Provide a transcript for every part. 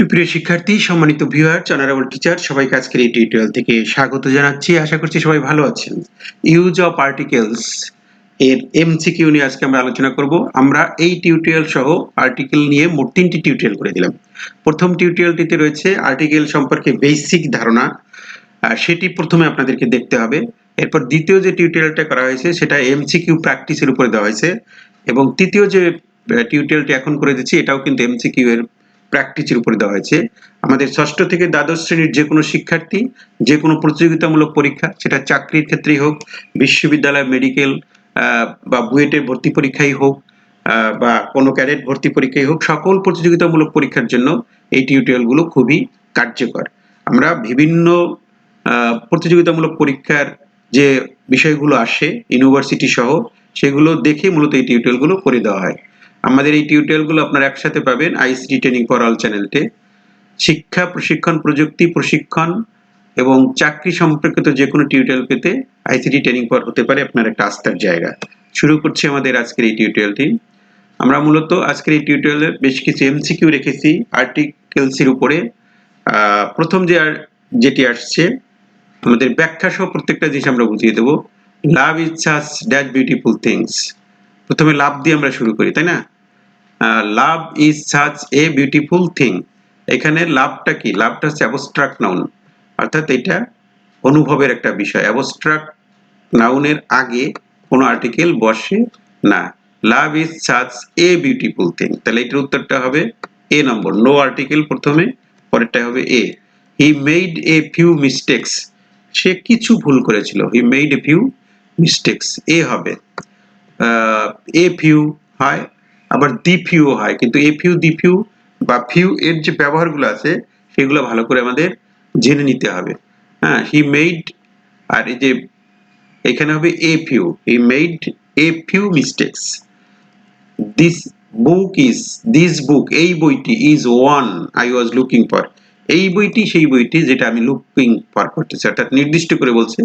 সুপ্রিয় শিক্ষার্থী, সম্মানিত ভিউয়ার অনারেবল টিচার সবাইকে আজকের এই টিউটোরিয়াল থেকে স্বাগত জানাচ্ছি। আশা করছি সবাই ভালো আছেন। ইউজ অফ আর্টিকেলস এর এমসিকিউ নিয়ে আজকে আমরা আলোচনা করব। আমরা এই টিউটোরিয়াল সহ আর্টিকেল নিয়ে মোট তিনটি টিউটোরিয়াল করে দিলাম। প্রথম টিউটোরিয়ালটিতে রয়েছে আর্টিকেল সম্পর্কে বেসিক ধারণা। সেটি প্রথমে আপনাদেরকে দেখতে হবে। এরপর দ্বিতীয় যে টিউটোরিয়ালটা করা হয়েছে, সেটা এমসিকিউ প্র্যাকটিসের উপরে দেওয়া হয়েছে। এবং তৃতীয় যে টিউটোরিয়ালটি এখন করে দিচ্ছি, এটাও কিন্তু এমসিকিউ এর প্র্যাকটিসের উপরে দেওয়া হয়েছে। আমাদের ষষ্ঠ থেকে দ্বাদশ শ্রেণির যে কোনো শিক্ষার্থী যে কোনো প্রতিযোগিতামূলক পরীক্ষা, সেটা চাকরির ক্ষেত্রেই হোক, বিশ্ববিদ্যালয় মেডিকেল বা বুয়েটের ভর্তি পরীক্ষাই হোক বা কোনো ক্যাডেট ভর্তি পরীক্ষাই হোক, সকল প্রতিযোগিতামূলক পরীক্ষার জন্য এই টিউটোরিয়ালগুলো খুবই কার্যকর। আমরা বিভিন্ন প্রতিযোগিতামূলক পরীক্ষার যে বিষয়গুলো আসে ইউনিভার্সিটি সহ, সেগুলো দেখে মূলত এই টিউটোরিয়ালগুলো করে দেওয়া হয়। আমাদের এই টিউটোরিয়ালগুলো আপনারা একসাথে পাবেন আইসিটি ট্রেনিং ফর অল চ্যানেলতে। শিক্ষা, প্রশিক্ষণ, প্রযুক্তি, প্রশিক্ষণ এবং চাকরি সম্পর্কিত যে কোনো টিউটোরিয়াল পেতে আইসিটি ট্রেনিং ফর হতে পারে আপনার একটা আস্থার জায়গা। শুরু করছি আমাদের আজকের এই টিউটোরিয়ালটি। আমরা মূলত আজকের এই টিউটোরিয়ালে বেশ কিছু এমসিকিউ রেখেছি, আর্টিকেলসের উপরে। প্রথম যে যেটি আসছে, আমাদের ব্যাখ্যা সহ প্রত্যেকটা জিনিস আমরা বুঝিয়ে দেবো। Love is such that beautiful things প্রথমে লাভ দিয়ে আমরা শুরু করি, তাই না? Love is such a beautiful thing. এখানে লাভটা কি? লাভটা হচ্ছে অ্যাবস্ট্রাক্ট নাউন। অর্থাৎ এটা অনুভবের একটা বিষয়। অ্যাবস্ট্রাক্ট নাউনের আগে কোনো আর্টিকেল বসে না। Love is such a beautiful thing. তাহলে এটার উত্তরটা হবে এ নম্বর। নো আর্টিকেল প্রথমে পরেরটা হবে a. He made a few mistakes. সে কিছু ভুল করেছিল। He made a few mistakes. A হবে। এ ফিউ হয়, আবার দি ফিউ হয়। কিন্তু এ ফিউ দি ফিউ বা ফিউ এর যে ব্যবহারগুলো আছে, সেগুলো ভালো করে আমাদের জেনে নিতে হবে। হ্যাঁ হি মেড আর এই যে এখানে হবে a few he made a few mistakes this book is this book এই বইটি is one I was looking for এই বইটি, সেই বইটি যেটা আমি লুকিং ফর করতেছি। অর্থাৎ নির্দিষ্ট করে বলছে,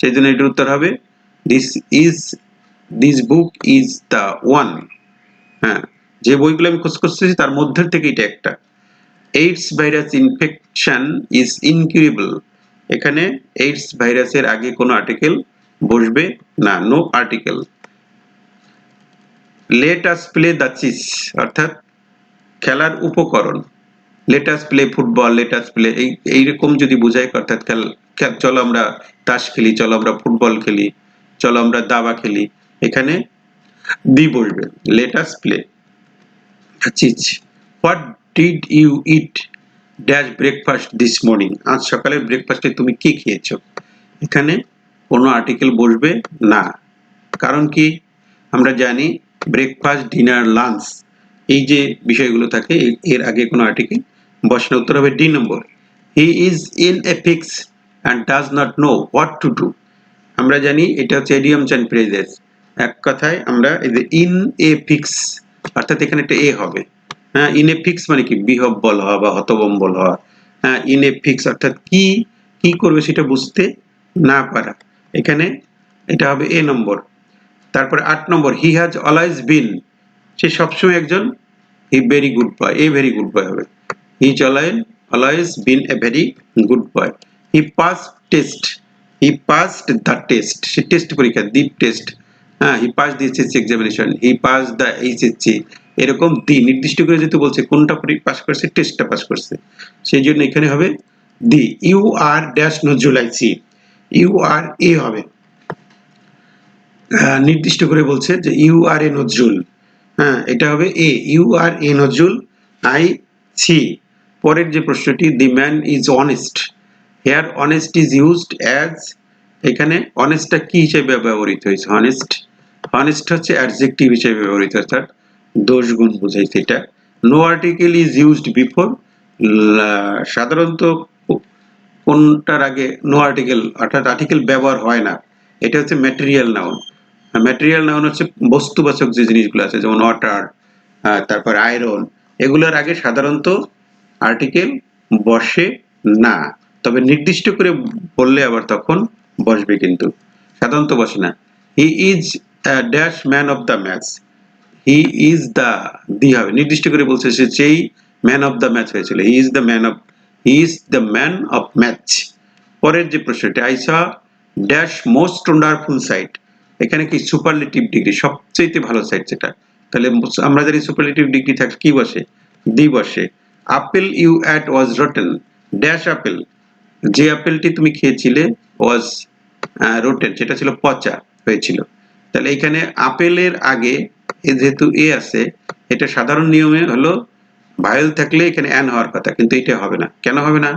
সেই জন্য এটার উত্তর হবে this is this book is the one হ্যাঁ যে বইগুলো আমি খোঁজ করতেছি, তার মধ্যে থেকে এটা একটা। AIDS virus infection is incurable এখানে এইডস ভাইরাসের আগে কোনো আর্টিকেল বসবে না no article let us play the chess অর্থাৎ খেলার উপকরণ। Let us play football let us play এই, এইরকম যদি বোঝায়, অর্থাৎ খেল- চলো আমরা তাস খেলি, চলো আমরা ফুটবল খেলি, চলো আমরা দাবা খেলি এখানে দি বসবে let us play chess what did you eat dash breakfast this morning আজ সকালের ব্রেকফাস্টে তুমি কি খেয়েছো? এখানে কোনো আর্টিকেল বসবে না। কারণ কি? আমরা জানি ব্রেকফাস্ট ডিনার লাঞ্চ এই যে বিষয়গুলো থাকে এর আগে কোনো আর্টিকেল বসে না উত্তর হবে D number he is in a fix and does not know what to do আমরা জানি এটা হচ্ছে এডিয়ামস অ্যান্ড ফ্রেজেস এক কথায় আমরা এই যে ইন এ ফিক্স অর্থাৎ এখানে একটা এ হবে। হ্যাঁ ইন এ ফিক্স মানে কি? বিহব্বল হওয়া বা হতবম্বল হওয়া। হ্যাঁ ইন এ ফিক্স অর্থাৎ কি কি করবে সেটা বুঝতে না পারা। এখানে এটা হবে এ নম্বর। তারপরে আট নম্বর হি হ্যাজ অলওয়েজ বিন সে সবসময় একজন he very good boy a very good boy হবে। He always always been a very good boy he pass test he passed the test say test পরীক্ষা ডিপ টেস্ট হ্যাঁ he pass the SSC examination he pass the HSC এরকম the নির্দিষ্ট করে যেহেতু বলছে কোনটা পাস করছে টেস্টটা পাস করছে। সেই জন্য এখানে হবে the you are dash Nazrul I see you are a হবে। আহ, নির্দিষ্ট করে বলছে যে ইউ আর এ নজরুল হ্যাঁ এটা হবে a you are a Nazrul I see পরের যে প্রশ্নটি the man is honest here honest is used as এখানে অনেস্টটা কি হিসেবে ব্যবহৃত হয়েছে? অনেস্ট অনেস্ট হচ্ছে অ্যাডজেক্টিভ হিসেবে ব্যবহৃত, অর্থাৎ দোষ গুণ এটা। No article is used before সাধারণত কোনটার আগে নো আর্টিকেল অর্থাৎ আর্টিকেল ব্যবহার হয় না। এটা হচ্ছে ম্যাটেরিয়াল নাউন ম্যাটেরিয়াল নাউন হচ্ছে বস্তুবাচক যে জিনিসগুলো আছে, যেমন ওয়াটার তারপর আয়রন এগুলোর আগে সাধারণত আর্টিকেল বসে না। তবে নির্দিষ্ট করে বললে আবার তখন বসবে কিন্তু। সাধারণত বসে না। He is dash man of the match he is the the হবে, নির্দিষ্ট করে বলছে সে সেই ম্যান অফ দ্য ম্যাচ হয়েছিল। He is the man of he is the man of match পরের যে প্রশ্নটি আই সা ড্যাশ মোস্ট ওয়ান্ডারফুল সাইট এখানে কি সুপারলেটিভ ডিগ্রি সবচেয়ে ভালো সাইট যেটা। তাহলে আমরা জানি সুপারলেটিভ ডিগ্রি থাকলে কি বসে? দি বসে। Apple you at was rotten dash apple যে আপেলটি তুমি খেয়েছিলে ওয়াজ রোটেন সেটা ছিল পচা, হয়েছিল। তাহলে এখানে আপেলের আগে যেহেতু এ আছে, এটা সাধারণ নিয়মে হলো ভায়েল থাকলে এখানে অ্যান হওয়ার কথা, কিন্তু এটা হবে না। কেন হবে না?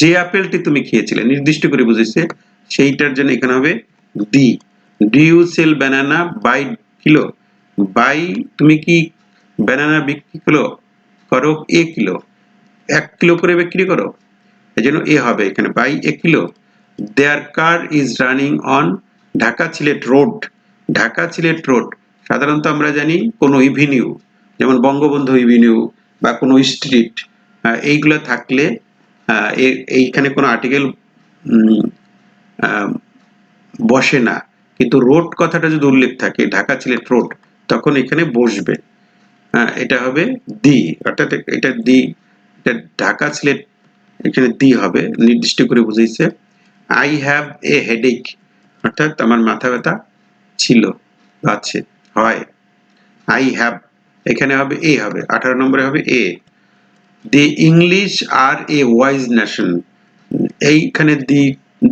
যে আপেলটি তুমি খেয়েছিলে, নির্দিষ্ট করে বুঝেছে, সেইটার জন্য এখানে হবে the D you sell banana by kilo by তুমি কি ব্যানানা বিক্রি করো? করো এ কিলো এক কিলো করে বিক্রি করো। এই জন্য এ হবে এখানে by a kilo there car is running on Dhaka Sylhet road Dhaka Sylhet road সাধারণত আমরা জানি কোনো ইভিনিউ যেমন বঙ্গবন্ধু ইভিনিউ বা কোনো স্ট্রিট এইগুলো থাকলে এইখানে কোনো আর্টিকেল বসে না। কিন্তু রোড কথাটা যদি উল্লেখ থাকে ঢাকা সিলেট রোড তখন এখানে বসবে। হ্যাঁ, এটা হবে দি অর্থাৎ এটা দি এটা ঢাকা সিলেট এখানে দি হবে নির্দিষ্ট করে বুঝাইছে। আই হ্যাভ এ হেডেক অর্থাৎ আমার মাথা ব্যথা ছিল, আছে, হয়। আই হ্যাভ এখানে হবে এ হবে, আঠারো নম্বরে হবে a the English are a wise nation এইখানে দি,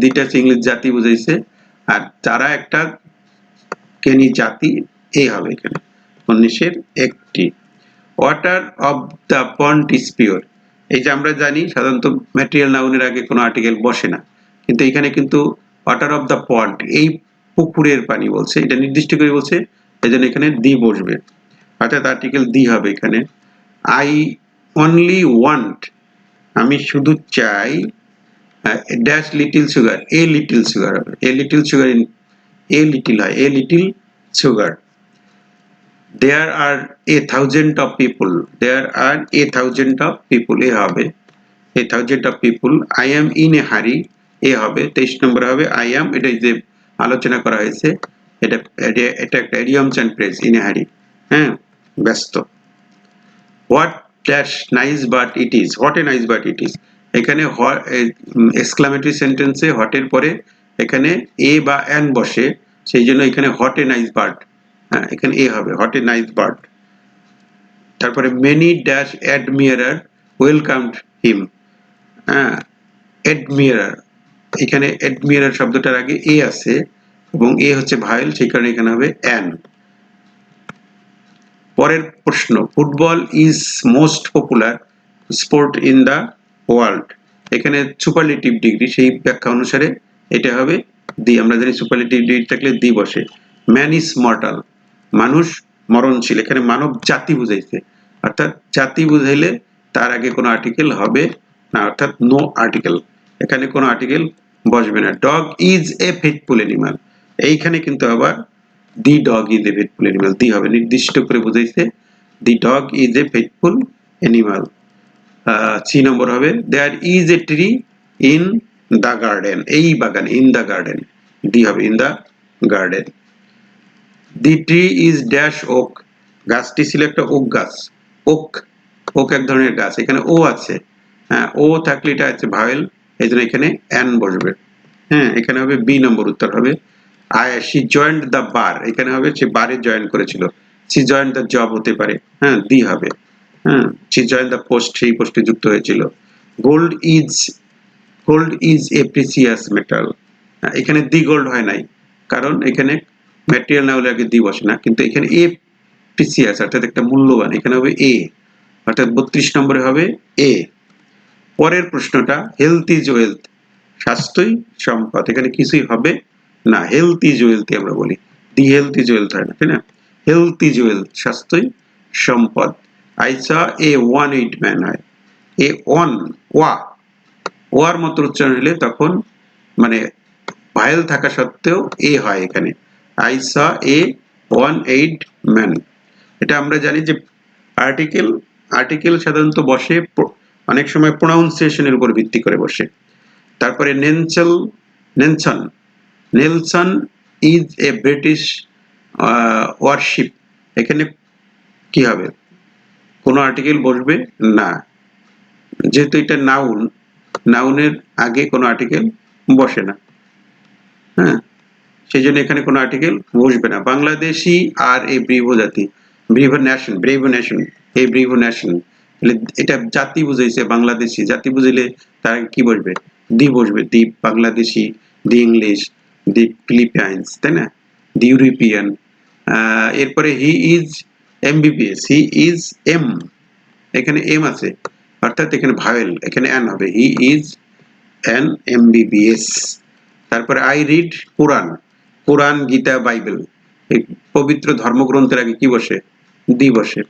দিটা ইংলিশ জাতি বুঝাইছে, আর তারা একটা কেনি জাতি এ হবে এখানে, উনিশের একটি। Water of the pond is pure এই যে আমরা জানি, সাধারণত ম্যাটেরিয়াল নাউনের আগে কোনো আর্টিকেল বসে না, কিন্তু এখানে কিন্তু ওয়াটার অফ দ্য পন্ট এই পুকুরের পানি বলছে, এটা নির্দিষ্ট করে বলছে এই জন্য এখানে দি বসবে। অর্থাৎ আর্টিকেল দি হবে এখানে। আই অনলি ওয়ান্ট আমি শুধু চাই dash little sugar a little sugar হবে। A little sugar in a little হয় a little sugar there are a thousand of people there are a thousand of people a হবে। A thousand of people I am in a hurry a হবে। তেইশ নম্বর হবে I am এটা যে আলোচনা করা হয়েছে। এটা, এটা- একটা এডিয়ামস অ্যান্ড প্রেস ইন হারি হ্যাঁ? ব্যস্ত। What dash nice but it is what a nice but it is এখানে এক্সক্লামেটরি সেন্টেন্সে হটের পরে এখানে এ বা অ্যান বসে, সেই জন্য এখানে হট এ নাইস বার্ড হ্যাঁ এখানে এ হবে হট এ নাইস বার্ড তারপরে many dash admirer welcome him হ্যাঁ অ্যাডমিয়ারার এখানে অ্যাডমিয়ারার শব্দটার আগে এ আছে এবং এ হচ্ছে ভাইল সেই কারণে এখানে হবে অ্যান পরের প্রশ্ন football is most popular sport in the world এখানে সুপারলেটিভ ডিগ্রি সেই ব্যাখ্যা অনুসারে এটা হবে দি। আমরা জানি সুপারলেটিভ ডিগ্রি থাকলে দি বসে। ম্যান ইজ মর্টাল মানুষ মরণশীল। এখানে মানব জাতি বুঝাইছে। অর্থাৎ জাতি বুঝাইলে তার আগে কোনো আর্টিকেল হবে না, অর্থাৎ নো আর্টিকেল এখানে কোনো আর্টিকেল বসবে না। Dog is a faithful animal এইখানে কিন্তু আবার the dog is a faithful animal the হবে নির্দিষ্ট করে বুঝাইছে the dog is a faithful animal C number হবে there is a tree in the garden এই বাগান ইন দ্য গার্ডেন দি হবে in the garden the tree is dash oak গাছটি ছিল একটা ওক গাছ। ওক ওক এক ধরনের গাছ। এখানে ও আছে। হ্যাঁ ও থাকলে এটা আছে ভাওয়েল এই জন্য এখানে অ্যান বসবে। হ্যাঁ এখানে হবে বি নম্বর উত্তর হবে। I she joined the bar এখানে হবে সে বারে জয়েন করেছিল। সি জয়েন্ট দ্য জব হতে পারে। হ্যাঁ দি হবে। হ্যাঁ সি জয়েন্ট দ্য পোস্ট সেই পোস্টে যুক্ত হয়েছিল। Gold is gold is a precious metal এখানে দি গোল্ড হয় নাই। কারণ এখানে ম্যাটেরিয়াল না হলে আগে দি বসে না। কিন্তু এখানে এ প্রিসিয়াস অর্থাৎ একটা মূল্যবান। এখানে হবে এ অর্থাৎ বত্রিশ নম্বরে হবে এ পরের প্রশ্নটা হেলথ ইজ ওয়েলথ স্বাস্থ্যই সম্পদ, এখানে কিছুই হবে না হেলথ ইজ ওয়েলথ আমরা বলি দি হেলথ ইজ ওয়েলথ হয় না, তাই না? হেলথ ইজ ওয়েলথ স্বাস্থ্যই সম্পদ। আইসা এ ওয়ান এইট ম্যান হয় এ ওয়ান ওয়া, ওয়ার মতো উচ্চারণ হলে তখন মানে ভায়েল থাকা সত্ত্বেও এ হয় এখানে। আইসা এ ওয়ান এইট ম্যান এটা আমরা জানি যে আর্টিকেল আর্টিকেল সাধারণত বসে অনেক সময় প্রোনাউন্সিয়েশনের উপর ভিত্তি করে বসে। তারপরে নেনসেল Nelson Nelson is a British warship এখানে কি হবে? কোনো আর্টিকেল বসবে? না। যেহেতু এটা নাউন নাউনের আগে কোনো আর্টিকেল বসে না। হ্যাঁ? সেই জন্য এখানে কোনো আর্টিকেল বসবে না। বাংলাদেশি আর এই ব্রিভ জাতি ব্রিভ ন্যাশন ব্রিভ ন্যাশন এই ব্রিভ ন্যাশন এটা জাতি বুঝাইছে, বাংলাদেশি জাতি বুঝিলে তার কি বসবে? দি বসবে, দ্বীপ Bangladeshi the English the Philippines, তাই না? The European. এরপরে he is MBBS, he is M. এখানে এম আছে, অর্থাৎ এখানে ভাওয়েল, এখানে এন হবে। He is N MBBS. তারপরে I read Quran Quran, Gita, Bible. এই পবিত্র ধর্মগ্রন্থের আগে কি বসে? দি বসে।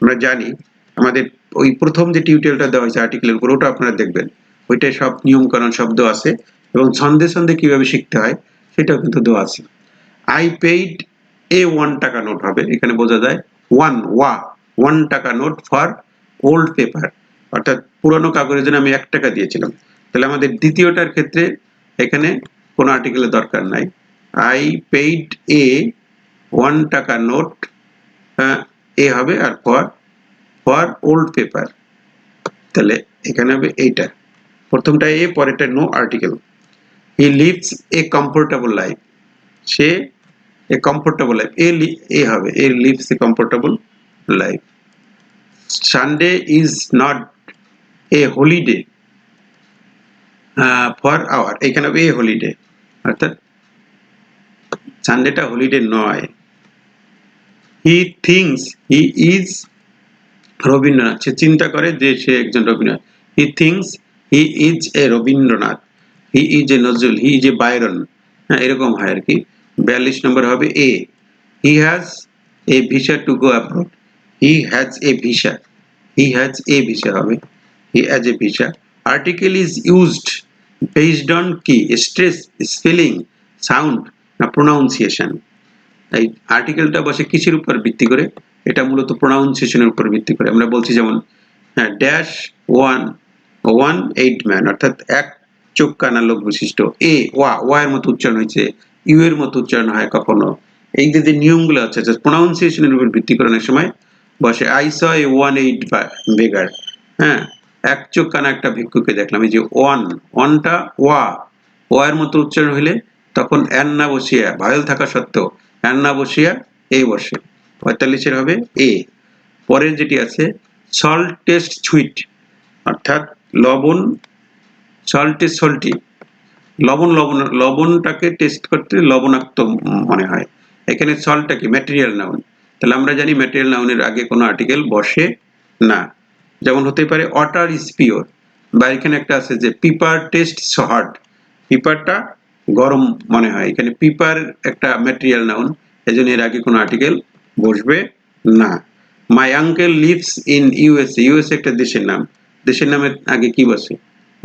আমরা জানি, আমাদের ওই প্রথম যে টিউটোরিয়ালটা দেওয়া হয়েছে আর্টিকেলের উপর, ওটা আপনারা দেখবেন। ওইটায় সব নিয়মকানুন শব্দ আছে এবং ছন্দে ছন্দে কীভাবে শিখতে হয়, সেটাও কিন্তু দেওয়া আছে। I paid a one taka note হবে, এখানে বোঝা যায় ওয়ান ওয়া one taka note for old paper অর্থাৎ পুরনো কাগজের জন্য আমি এক টাকা দিয়েছিলাম। তাহলে আমাদের দ্বিতীয়টার ক্ষেত্রে এখানে কোনো আর্টিকেলের দরকার নাই। I paid a one taka note a হবে আর ফর ফর ওল্ড পেপার তাহলে এখানে হবে এইটা। প্রথমটা এ, পরেরটা no article he lives a comfortable life say a comfortable life a a হবে a lives a comfortable life Sunday is not a holiday for our এখানে হবে এ হলিডে অর্থাৎ সানডেটা হলিডে নয়। He thinks he is Rabindranath. সে চিন্তা করে যে সে একজন Rabindranath. He thinks he is a Rabindranath. He is a Nazrul. He is a Byron হ্যাঁ এরকম হয় আর কি। বিয়াল্লিশ নম্বর হবে a he has a visa to go abroad he has a visa he has a visa হবে। He has a visa article is used based on কি স্ট্রেস স্পেলিং সাউন্ড না প্রোনাউন্সিয়েশন এই আর্টিকেলটা বসে কিসের উপর ভিত্তি করে? এটা মূলত প্রোনাউন্সিয়েশনের উপর ভিত্তি করে। আমরা বলছি যেমন হ্যাঁ dash one one eyed man অর্থাৎ এক চোখ কানা লোক বিশিষ্ট। এ ওয়া ওয়া এর মতো উচ্চারণ হয়েছে ইউ এর মতো উচ্চারণ হয় কখনো। এই যে নিয়মগুলো আছে প্রোনাউন্সিয়েশনের উপর ভিত্তি করে অনেক সময় বসে I saw one eyed beggar হ্যাঁ এক চোখ কানা একটা ভিক্ষুকে দেখলাম, এই যে ওয়ান ওয়ানটা ওয়া ওয়া এর মতো উচ্চারণ হইলে তখন এন না বসিয়া ভায়োল থাকা সত্ত্বেও এন না বসিয়া, এ বসে। পঁয়তাল্লিশের হবে এ। পরের যেটি আছে সল্ট টেস্ট সুইট অর্থাৎ লবণ সল্ট সল্টি লবণ লবণ, লবণটাকে টেস্ট করতে লবণাক্ত মনে হয়। এখানে সল্টটা কি? ম্যাটেরিয়াল নাউন তাহলে আমরা জানি ম্যাটেরিয়াল নাউনের আগে কোনো আর্টিকেল বসে না। যেমন হতে পারে ওয়াটার ইজ পিওর বা এখানে একটা আছে যে পিপার টেস্ট সহার্ড পিপারটা গরম মনে হয়। এখানে পিপার একটা ম্যাটেরিয়াল নাউন এই জন্য এর আগে কোনো আর্টিকেল বসবে না। My uncle lives in USA USA একটা দেশের নাম। দেশের নামের আগে কি বসে?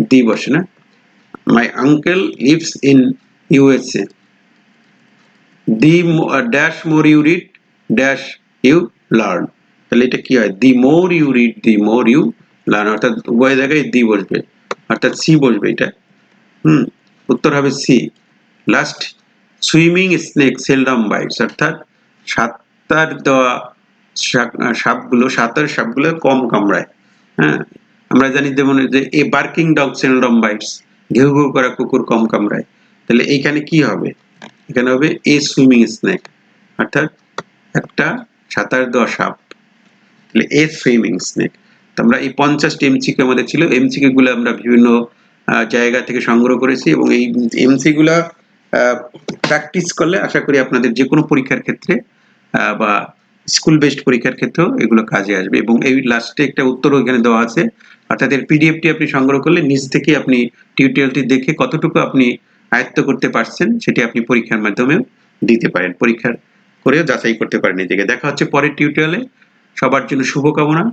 দি বসে না। My uncle lives in USA the dash more you read dash you learn তাহলে এটা কি হয়? The more you read, the more you learn. অর্থাৎ উভয় জায়গায় দি বসবে। অর্থাৎ সি বসবে এটা। হুম। উত্তর হবে C. Last swimming snake seldom bites অর্থাৎ সাঁতার দেওয়া সাপগুলো, সাঁতার সাপগুলো কম কামড়ায় হ্যাঁ? আমরা জানি যেমন যে a barking dog seldom bites ঘেউ ঘেউ করা কুকুর কম কামড়ায়। তাহলে এইখানে কি হবে? এখানে হবে এ সুইমিং স্নেক অর্থাৎ একটা সাঁতার দেওয়া সাপ। তাহলে এ সুইমিং স্নেক আমরা এই পঞ্চাশটি এমসিকে আমাদের ছিল এমসিকে গুলো আমরা বিভিন্ন জায়গা থেকে সংগ্রহ করেছি এবং এই এমসি গুলা প্র্যাকটিস করলে আশা করি আপনাদের যে কোনো পরীক্ষার ক্ষেত্রে বা স্কুল বেসড পরীক্ষার ক্ষেত্রেও এগুলো কাজে আসবে এবং এই লাস্টে একটা উত্তরও এখানে দেওয়া আছে। অর্থাৎ এর পিডিএফটি আপনি সংগ্রহ করলে নিজ থেকে আপনি টিউটোরিয়ালটি দেখে কতটুকু আপনি আয়ত্ত করতে পারছেন সেটি আপনি পরীক্ষার মাধ্যমেও দিতে পারেন। পরীক্ষার করেও যাচাই করতে পারেন নিজেকে। দেখা হচ্ছে পরের টিউটোরিয়ালে সবার জন্য শুভকামনা।